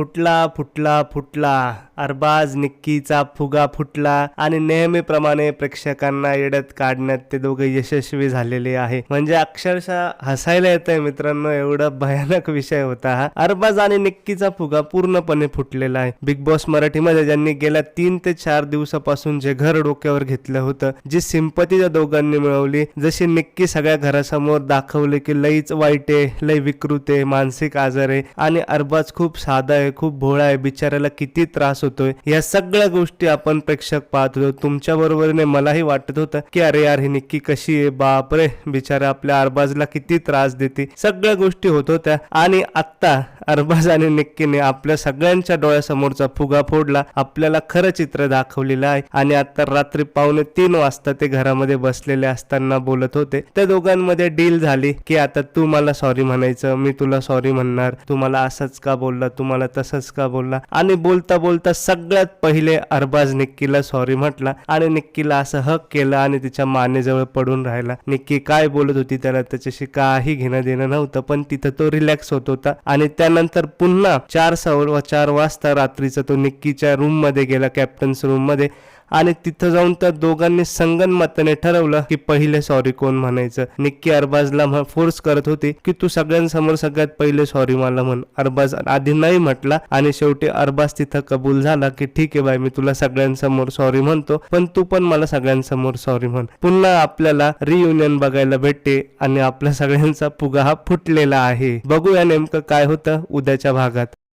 फुटला फुटला फुटला. अरबाज निक्कीचा फुगा फुटला आणि नेहमीप्रमाणे प्रेक्षकांना येड्यात काढण्यात ते दोघे यशस्वी झालेले आहे. म्हणजे अक्षरशः हसायला येतंय मित्रांनो एवढा भयानक विषय होता हा. अरबाज आणि निक्कीचा फुगा पूर्णपणे फुटलेला आहे. बिग बॉस मराठीमध्ये ज्यांनी गेल्या तीन ते चार दिवसापासून जे घर डोक्यावर घेतलं होतं जी सिंपती त्या दोघांनी मिळवली जशी निक्की सगळ्या घरासमोर दाखवले की लईच वाईट आहे लई विकृत आहे मानसिक आजार आहे आणि अरबाज खूप साधा आहे खूप भोळा आहे बिचाऱ्याला किती त्रास होतोय. या सगळ्या गोष्टी आपण प्रेक्षक पाहत होतो. तुमच्या बरोबरीने मलाही वाटत होतं की अरे यार ही निक्की कशी आहे? बापरे बिचारा आपल्या अरबाजला किती त्रास देते. सगळ्या गोष्टी होत होत्या. आणि आत्ता अरबाज आणि निक्कीने आपल्या सगळ्यांच्या डोळ्यासमोरचा फुगा फोडला. आपल्याला खरं चित्र दाखवलेलं आहे. आणि आता रात्री पावणे तीन वाजता ते घरामध्ये बसलेले असताना बोलत होते. त्या दोघांमध्ये डील झाली की आता तू मला सॉरी म्हणायचं मी तुला सॉरी म्हणणार. तू मला असंच का बोलला? तुम्हाला तसंच का बोलला? आणि बोलता बोलता सगळ्यात पहिले अरबाज निक्कीला सॉरी म्हटला. आणि निक्कीला असं हक केलं आणि तिच्या मानेजवळ पडून राहिला. निक्की काय बोलत होती त्याला त्याच्याशी काही घेणं देणं नव्हतं पण तिथं तो रिलॅक्स होत होता. आणि त्यानंतर पुन्हा चार सव्वा चार वाजता रात्रीचा तो निक्कीच्या रूममध्ये गेला कॅप्टन्स रूममध्ये. आणि तिथं जाऊन त्या दोघांनी संगनमताने ठरवलं की पहिले सॉरी कोण म्हणायचं. निक्की अरबाजला फोर्स करत होती की तू सगळ्यांसमोर सगळ्यात पहिले सॉरी मला म्हण. अरबाज आधी नाही म्हटलं आणि शेवटी अरबाज तिथं कबूल झाला की ठीक आहे बाई मी तुला सगळ्यांसमोर सॉरी म्हणतो पण तू पण मला सगळ्यांसमोर सॉरी म्हण. पुन्हा आपल्याला रियुनियन बघायला भेटते आणि आपल्या सगळ्यांचा फुगा हा फुटलेला आहे. बघूया नेमकं काय होतं उद्याच्या भागात.